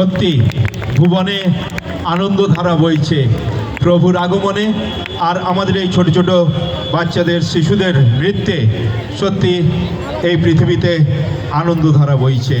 সত্যি ভুবনে আনন্দধারা বইছে। প্রভুর আগমনে আর আমাদের এই ছোট ছোট বাচ্চাদের, শিশুদের নৃত্যে সত্যি এই পৃথিবীতে আনন্দধারা বইছে।